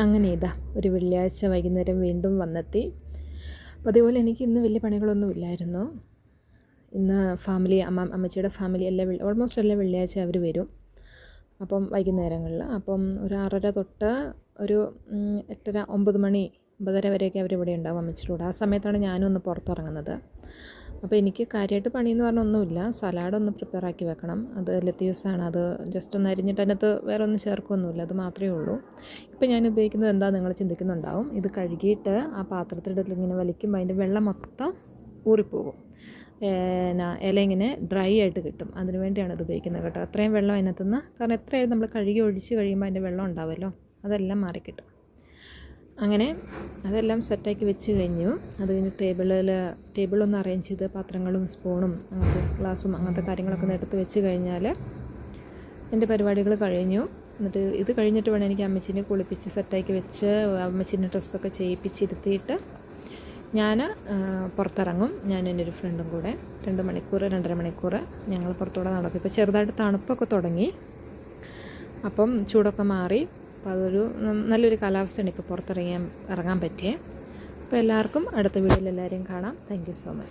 അങ്ങനെ ഇതാ ഒരു വെള്ളിയാഴ്ച വൈകുന്നേരം വീണ്ടും വന്നെത്തി. അപ്പോൾ അതേപോലെ എനിക്ക് ഇന്ന് വലിയ പണികളൊന്നും ഇല്ലായിരുന്നു. ഇന്ന് ഫാമിലി അമ്മ അമ്മച്ചിയുടെ ഫാമിലി എല്ലാ ഓൾമോസ്റ്റ് എല്ലാ വെള്ളിയാഴ്ച അവർ വരും. അപ്പം വൈകുന്നേരങ്ങളിൽ. അപ്പം ഒരു ആറര തൊട്ട് ഒരു എട്ടര ഒമ്പത് മണി ഒമ്പതര വരെയൊക്കെ അവരിവിടെ ഉണ്ടാവും അമ്മച്ചിയുടെ ആ സമയത്താണ് ഞാനും ഒന്ന് പുറത്തിറങ്ങുന്നത്. അപ്പോൾ എനിക്ക് കാര്യമായിട്ട് പണിയെന്ന് പറഞ്ഞാൽ ഒന്നുമില്ല സലാഡ് ഒന്ന് പ്രിപ്പയർ ആക്കി വെക്കണം. അത് ലത്തീവ്സാണ്. അത് ജസ്റ്റ് ഒന്ന് അരിഞ്ഞിട്ട് അതിനകത്ത് വേറെ ഒന്നും ചേർക്കൊന്നുമില്ല അത് മാത്രമേ ഉള്ളൂ. ഇപ്പോൾ ഞാൻ ഉപയോഗിക്കുന്നത് എന്താ നിങ്ങൾ ചിന്തിക്കുന്നുണ്ടാവും. ഇത് കഴുകിയിട്ട് ആ പാത്രത്തിലിട്ട് ഇങ്ങനെ വലിക്കുമ്പോൾ അതിന്റെ വെള്ളം മൊത്തം ഊറിപ്പോകും. എന്നാ ഇല ഇങ്ങനെ ഡ്രൈ ആയിട്ട് കിട്ടും. അതിന് വേണ്ടിയാണ് ഇത് ഉപയോഗിക്കുന്നത് കേട്ടോ. അത്രയും വെള്ളം അതിനകത്തുനിന്ന് കാരണം എത്രയായാലും നമ്മൾ കഴുകി ഒഴിച്ച് കഴിയുമ്പോൾ അതിന്റെ വെള്ളം ഉണ്ടാവുമല്ലോ അതെല്ലാം മാറിക്കിട്ടും. അങ്ങനെ അതെല്ലാം സെറ്റാക്കി വെച്ച് കഴിഞ്ഞു. അത് കഴിഞ്ഞ് ടേബിളിൽ ടേബിളൊന്ന് അറേഞ്ച് ചെയ്ത് പാത്രങ്ങളും സ്പൂണും അങ്ങനത്തെ ഗ്ലാസും അങ്ങനത്തെ കാര്യങ്ങളൊക്കെ ഒന്ന് എടുത്ത് വെച്ച് കഴിഞ്ഞാൽ എന്റെ പരിപാടികൾ കഴിഞ്ഞു. എന്നിട്ട് ഇത് കഴിഞ്ഞിട്ട് വേണം എനിക്ക് അമ്മച്ചിനെ കുളിപ്പിച്ച് സെറ്റാക്കി വെച്ച് അമ്മച്ചിന്റെ ഡ്രസ്സൊക്കെ ചെയ്യിപ്പിച്ചിരുത്തിയിട്ട് ഞാൻ പുറത്തിറങ്ങും. ഞാൻ എന്റെ ഒരു ഫ്രണ്ടും കൂടെ. രണ്ട് മണിക്കൂർ രണ്ടര മണിക്കൂർ ഞങ്ങൾ പുറത്തൂടെ നടക്കും. ഇപ്പോൾ ചെറുതായിട്ട് തണുപ്പൊക്കെ തുടങ്ങി. അപ്പം ചൂടൊക്കെ മാറി. അപ്പോൾ അതൊരു നല്ലൊരു കാലാവസ്ഥയാണ് ഇപ്പോൾ പുറത്തിറങ്ങാൻ ഇറങ്ങാൻ പറ്റിയേ. അപ്പോൾ എല്ലാവർക്കും അടുത്ത വീഡിയോയിൽ എല്ലാവരെയും കാണാം. Thank so much